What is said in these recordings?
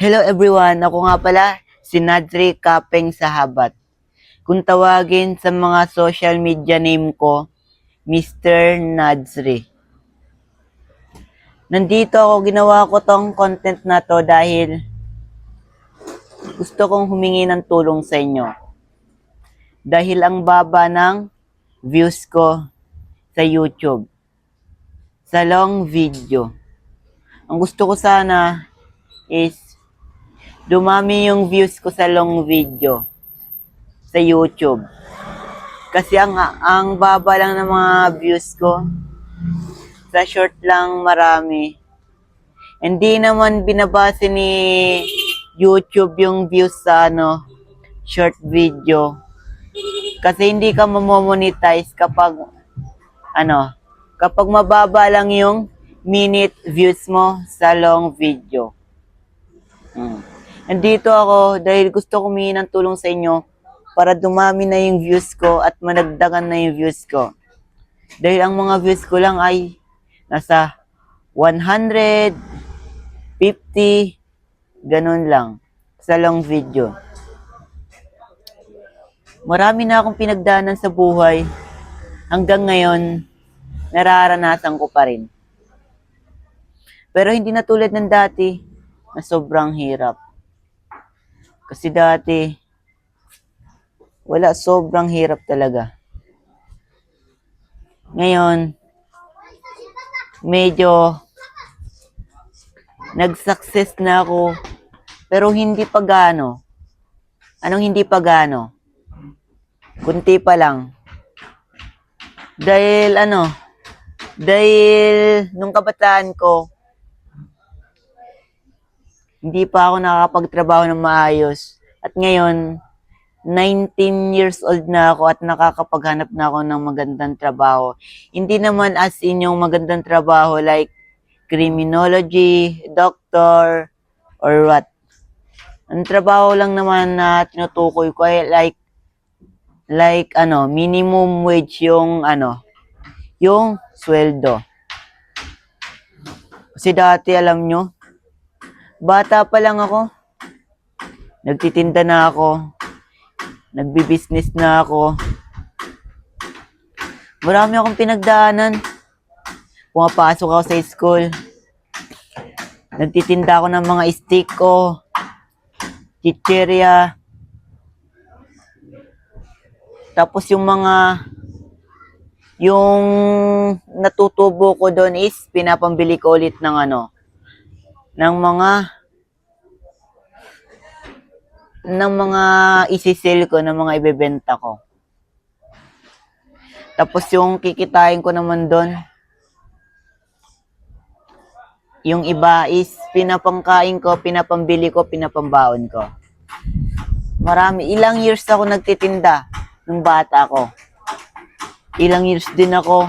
Hello everyone, ako nga pala si Nadri Kapeng Sahabat. Kung tawagin sa mga social media name ko, Mr. Nadzri. Nandito ako, ginawa ko tong content na to dahil gusto kong humingi ng tulong sa inyo. Dahil ang baba ng views ko sa YouTube. Sa long video. Ang gusto ko sana is dumami yung views ko sa long video sa YouTube. Kasi ang ang baba lang ng mga views ko. Sa short lang marami. Hindi naman binabase ni YouTube yung views sa ano short video. Kasi hindi ka mamonetize kapag ano, kapag mababa lang yung minute views mo sa long video. Mm. Nandito ako dahil gusto ko humingi ng tulong sa inyo para dumami na yung views ko at managdagan na yung views ko. Dahil ang mga views ko lang ay nasa 100, 50, ganun lang sa long video. Marami na akong pinagdaanan sa buhay. Hanggang ngayon, nararanasan ko pa rin. Pero hindi na tulad ng dati na sobrang hirap. Kasi dati, wala, sobrang hirap talaga. Ngayon, medyo nag-success na ako, pero hindi pa gaano. Anong hindi pa gaano? Kunti pa lang. Dahil ano, dahil nung kabataan ko, hindi pa ako nakakapagtrabaho ng maayos. At ngayon, 19 years old na ako at nakakapaghanap na ako ng magandang trabaho. Hindi naman as in yung magandang trabaho like criminology, doctor, or what. Ang trabaho lang naman na tinutukoy ko ay like like ano, minimum wage yung ano, yung sweldo. Kasi dati alam nyo, bata pa lang ako, nagtitinda na ako, nagbi-business na ako. Marami akong pinagdaanan. Pumapasok ako sa school. Nagtitinda ako ng mga stick ko, chicheria, tapos yung mga yung natutubo ko doon is pinapambili ko ulit ng ano ng mga ng mga isi-sell ko ng mga ibebenta ko. Tapos yung kikitain ko naman doon yung iba is pinapangkain ko, pinapambili ko, pinapambaon ko. Marami, ilang years ako nagtitinda nung bata ako. Ilang years din ako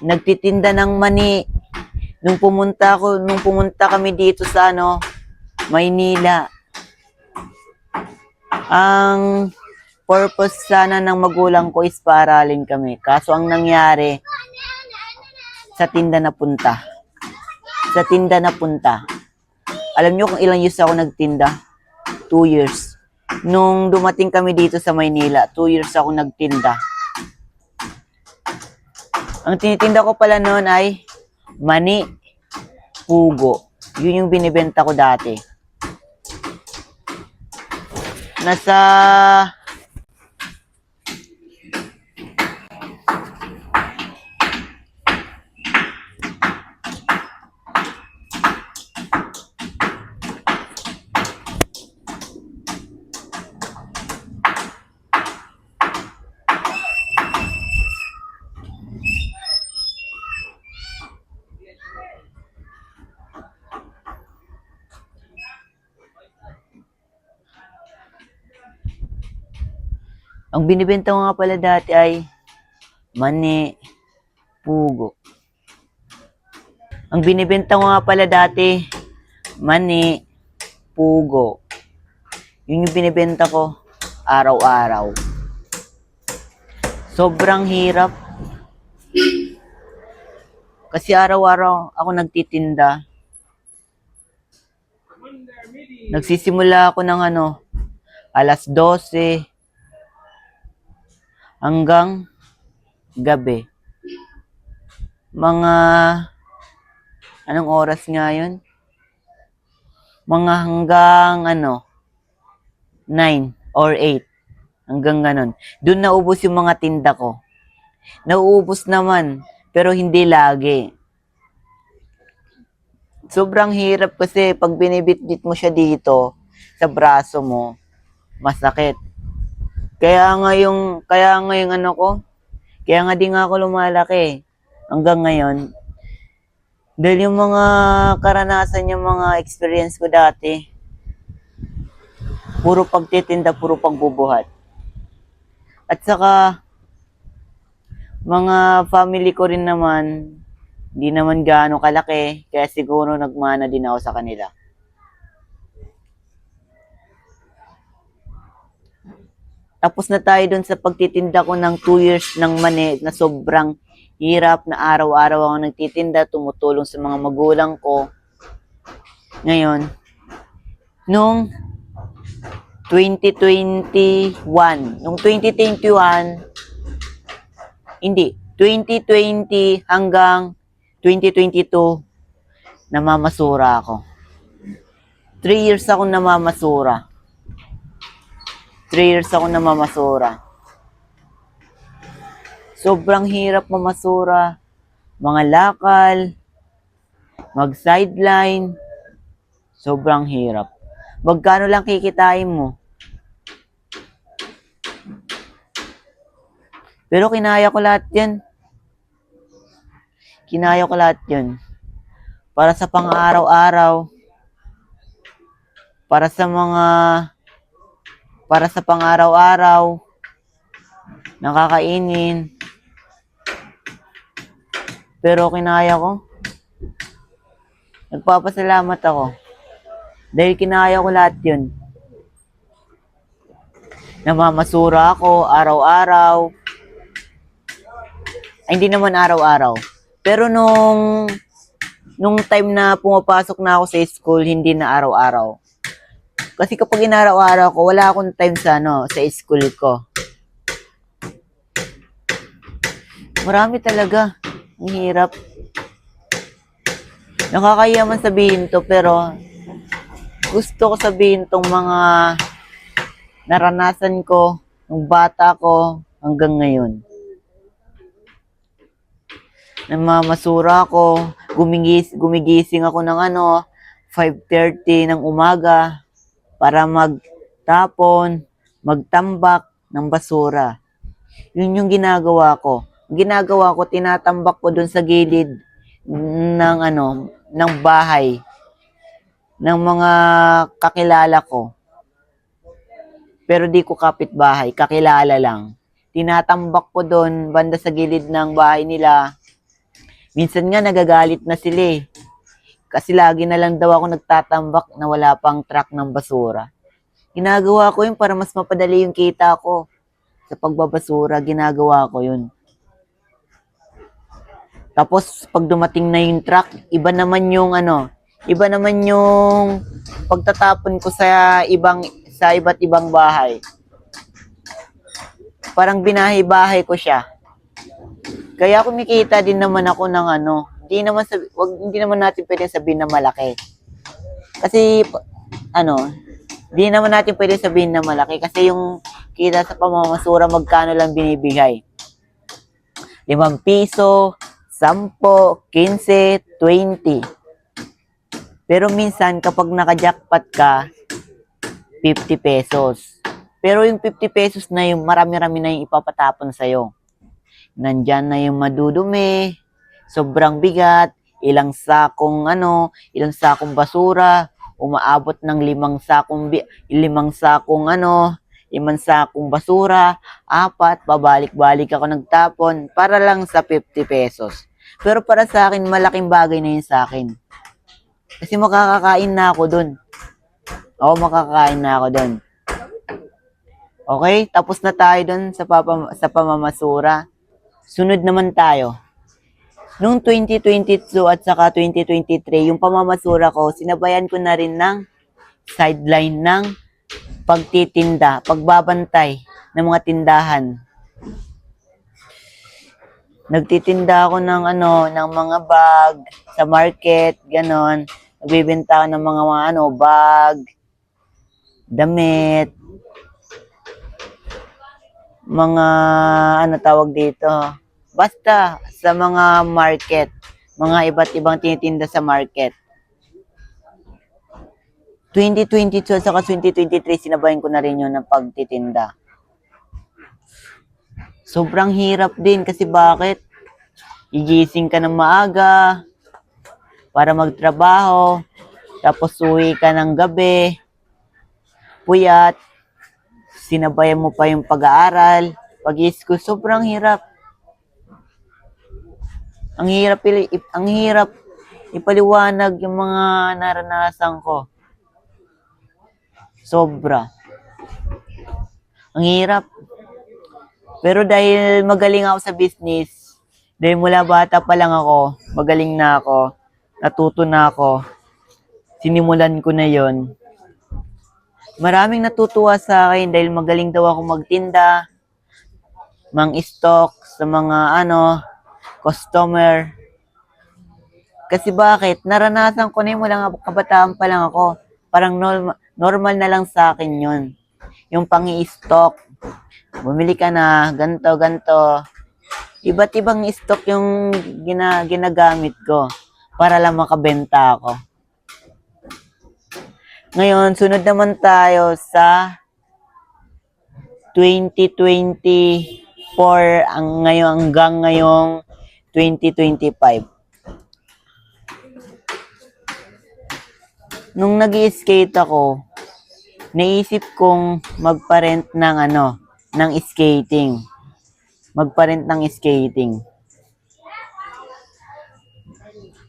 nagtitinda ng mani. Nung pumunta ako, nung pumunta kami dito sa ano, Maynila. Ang purpose sana ng magulang ko is paaralin kami. Kaso ang nangyari, sa tinda na punta. Sa tinda na punta. Alam nyo kung ilang years ako nagtinda? Two years. Nung dumating kami dito sa Maynila, two years ako nagtinda. Ang tinitinda ko pala noon ay mani, pugo. Yun yung binibenta ko dati. Nasa Ang binibenta ko nga pala dati ay mani, pugo. Ang binibenta ko nga pala dati, mani, pugo. Yun yung binibenta ko araw-araw. Sobrang hirap. Kasi araw-araw ako nagtitinda. Nagsisimula ako ng ano, alas 12 hanggang gabi. Mga anong oras nga yun? Mga hanggang ano, 9 or 8. Hanggang ganon. Doon naubos yung mga tinda ko. Nauubos naman, pero hindi lagi. Sobrang hirap kasi pag binibitbit mo siya dito sa braso mo, masakit. Kaya nga yung, kaya nga yung ano ko, kaya nga di ako lumalaki hanggang ngayon. Dahil yung mga karanasan, yung mga experience ko dati, puro pagtitinda, puro pagbubuhat. At saka, mga family ko rin naman, hindi naman gaano kalaki, kaya siguro nagmana din ako sa kanila. Tapos na tayo dun sa pagtitinda ko ng 2 years ng mani na sobrang hirap na araw-araw ako nagtitinda, tumutulong sa mga magulang ko. Ngayon, nung 2021, nung 2021, hindi, 2020 hanggang 2022, namamasura ako. 3 years ako namamasura. 3 years ako namamasura. Sobrang hirap mamasura. Mga lakal, mag-sideline. Sobrang hirap. Magkano lang kikitain mo? Pero kinaya ko lahat yan. Kinaya ko lahat yun. Para sa pang-araw-araw. Para sa mga para sa pang-araw-araw, nakakainin. Pero kinaya ko. Nagpapasalamat ako. Dahil kinaya ko lahat yun. Namamasura ako araw-araw. Ay, hindi naman araw-araw. Pero nung nung time na pumapasok na ako sa school, hindi na araw-araw. Kasi kapag inaraw-araw ko, wala akong time sa ano, sa school ko. Marami talaga. Ang hirap. Nakakaya man sabihin to, pero gusto ko sabihin tong mga naranasan ko nung bata ko hanggang ngayon. Namamasura ako, gumigis, gumigising ako ng ano, 5.30 ng umaga para magtapon, magtambak ng basura. Yun yung ginagawa ko. Ginagawa ko, tinatambak ko dun sa gilid ng ano, ng bahay ng mga kakilala ko. Pero di ko kapitbahay, kakilala lang. Tinatambak ko doon, banda sa gilid ng bahay nila. Minsan nga nagagalit na sila eh. Kasi lagi na lang daw ako nagtatambak na wala pang truck ng basura. Ginagawa ko yun para mas mapadali yung kita ko. Sa pagbabasura, ginagawa ko yun. Tapos, pag dumating na yung truck, iba naman yung ano, iba naman yung pagtatapon ko sa ibang sa iba't ibang bahay. Parang binahay-bahay ko siya. Kaya kumikita din naman ako ng ano, hindi naman sabi, wag hindi naman natin pwedeng sabihin na malaki. Kasi ano, hindi naman natin pwedeng sabihin na malaki kasi yung kita sa pamamasura magkano lang binibigay. 5 piso, 10, 15, 20. Pero minsan kapag naka-jackpot ka, 50 pesos. Pero yung 50 pesos na yung marami-rami na yung ipapatapon sa'yo. Nandyan na yung madudumi, sobrang bigat, ilang sakong ano, ilang sakong basura, umaabot ng limang sakong limang sakong ano, limang sakong basura, apat, babalik-balik ako nagtapon para lang sa 50 pesos. Pero para sa akin, malaking bagay na yun sa akin. Kasi makakakain na ako dun. Oo, makakakain na ako dun. Okay, tapos na tayo dun sa, papa, sa pamamasura. Sunod naman tayo. Noong 2022 at saka 2023, yung pamamasura ko, sinabayan ko na rin ng sideline ng pagtitinda, pagbabantay ng mga tindahan. Nagtitinda ako ng ano, ng mga bag sa market, ganon. Nagbibenta ako ng mga, mga ano, bag, damit, mga ano tawag dito. Basta sa mga market, mga iba't ibang tinitinda sa market. 2022 at saka 2023, sinabayan ko na rin yun ng pagtitinda. Sobrang hirap din kasi bakit? Igising ka ng maaga para magtrabaho, tapos uwi ka ng gabi, puyat, sinabayan mo pa yung pag-aaral, pag-school, sobrang hirap. Ang hirap, ang hirap ipaliwanag yung mga naranasan ko. Sobra. Ang hirap. Pero dahil magaling ako sa business, dahil mula bata pa lang ako, magaling na ako, natuto na ako, sinimulan ko na yon. Maraming natutuwa sa akin dahil magaling daw ako magtinda, mang stock sa mga ano, customer. Kasi bakit? Naranasan ko na yung mula kabataan pa lang ako. Parang normal, normal na lang sa akin yun. Yung pangi-stock. Bumili ka na, ganto, ganto. Iba't ibang stock yung gina, ginagamit ko para lang makabenta ako. Ngayon, sunod naman tayo sa 2024 ang ngayon hanggang ngayong 2025. Nung nag skate ako, naisip kong magparent ng ano, ng skating. Magparent ng skating.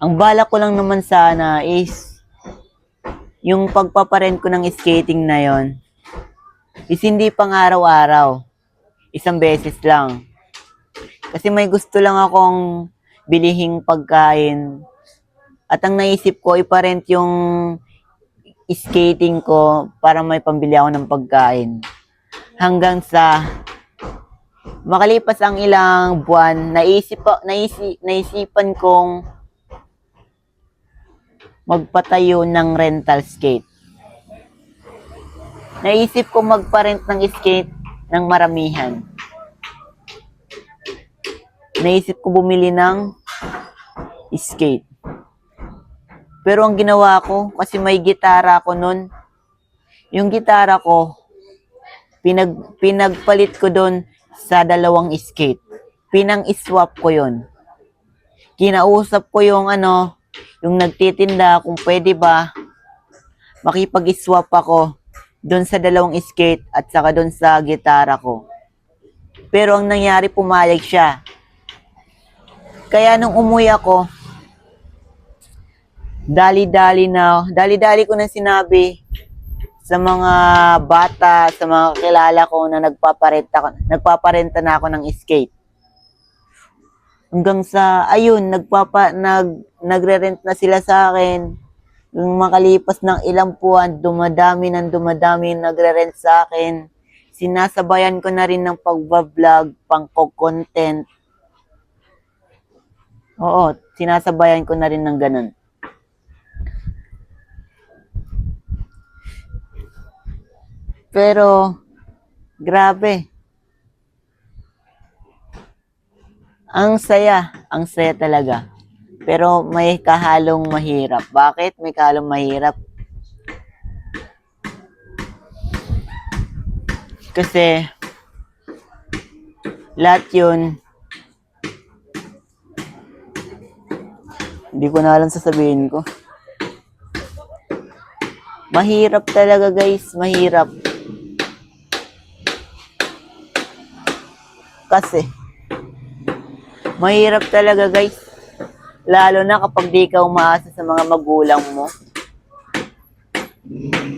Ang bala ko lang naman sana is yung pagpaparent ko ng skating na yon is hindi pang araw-araw. Isang beses lang. Kasi may gusto lang akong bilihing pagkain. At ang naisip ko, iparent yung skating ko para may pambili ako ng pagkain. Hanggang sa makalipas ang ilang buwan, naisip, naisip, naisipan kong magpatayo ng rental skate. Naisip ko magparent ng skate ng maramihan. Naisip ko bumili ng skate. Pero ang ginawa ko, kasi may gitara ko nun, yung gitara ko, pinag, pinagpalit ko doon sa dalawang skate. Pinang-swap ko yon. Kinausap ko yung ano, yung nagtitinda kung pwede ba makipag-swap ako doon sa dalawang skate at saka doon sa gitara ko. Pero ang nangyari, pumayag siya. Kaya nung umuwi ako, dali-dali na, dali-dali ko na sinabi sa mga bata, sa mga kilala ko na nagpaparenta, nagpaparenta na ako ng skate. Hanggang sa, ayun, nagpapa, nag, nagre-rent na sila sa akin. Yung makalipas ng ilang buwan, dumadami ng dumadami nagre-rent sa akin. Sinasabayan ko na rin ng pagbablog, pang-content. Oo, sinasabayan ko na rin ng ganun. Pero, grabe. Ang saya, ang saya talaga. Pero may kahalong mahirap. Bakit may kahalong mahirap? Kasi, lahat yun, hindi ko na alam sasabihin ko. Mahirap talaga guys, mahirap. Kasi, mahirap talaga guys. Lalo na kapag di ka umaasa sa mga magulang mo.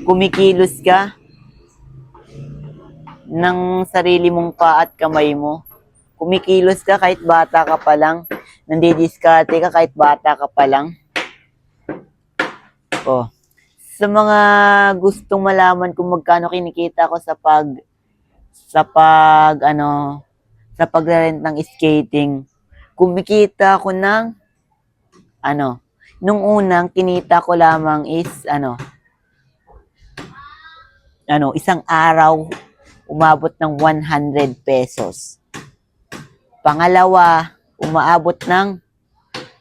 Kumikilos ka ng sarili mong pa at kamay mo. Kumikilos ka kahit bata ka pa lang. Nandidiskarte ka kahit bata ka pa lang. Oh, sa mga gustong malaman kung magkano kinikita ko sa pag sa pag ano sa pagrerent ng skating, kumikita ako ng ano, nung unang kinita ko lamang is ano ano, isang araw umabot ng 100 pesos. Pangalawa, umaabot ng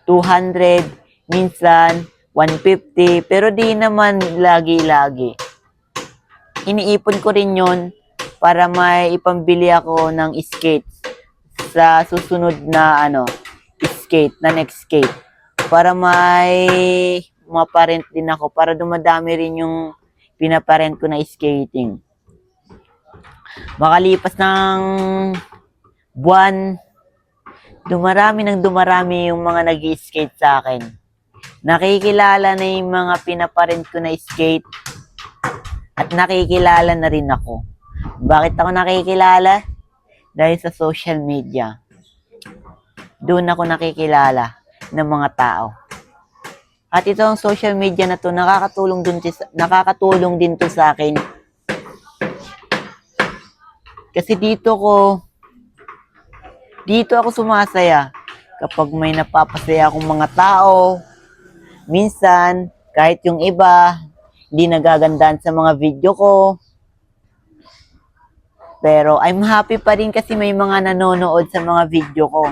200, minsan 150, pero di naman lagi-lagi. Iniipon ko rin yon para may ipambili ako ng skates sa susunod na ano, skate, na next skate. Para may maparent din ako, para dumadami rin yung pinaparent ko na skating. Makalipas ng buwan, dumarami ng dumarami yung mga nag skate sa akin. Nakikilala na yung mga pinaparent ko na skate at nakikilala na rin ako. Bakit ako nakikilala? Dahil sa social media. Doon ako nakikilala ng mga tao. At itong social media na to nakakatulong din nakakatulong din to sa akin. Kasi dito ko dito ako sumasaya kapag may napapasaya akong mga tao. Minsan, kahit yung iba, hindi nagagandaan sa mga video ko. Pero I'm happy pa rin kasi may mga nanonood sa mga video ko,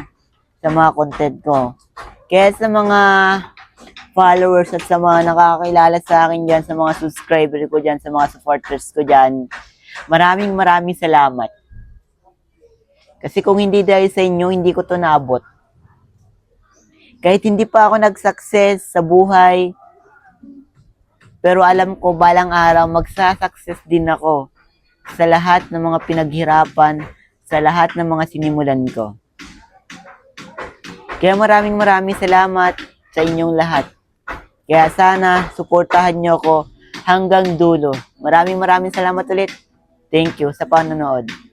sa mga content ko. Kaya sa mga followers at sa mga nakakilala sa akin dyan, sa mga subscriber ko dyan, sa mga supporters ko dyan, maraming maraming salamat. Kasi kung hindi dahil sa inyo, hindi ko to naabot. Kahit hindi pa ako nag-success sa buhay, pero alam ko, balang araw, magsa-success din ako sa lahat ng mga pinaghirapan, sa lahat ng mga sinimulan ko. Kaya maraming maraming salamat sa inyong lahat. Kaya sana, suportahan nyo ko hanggang dulo. Maraming maraming salamat ulit. Thank you sa panonood.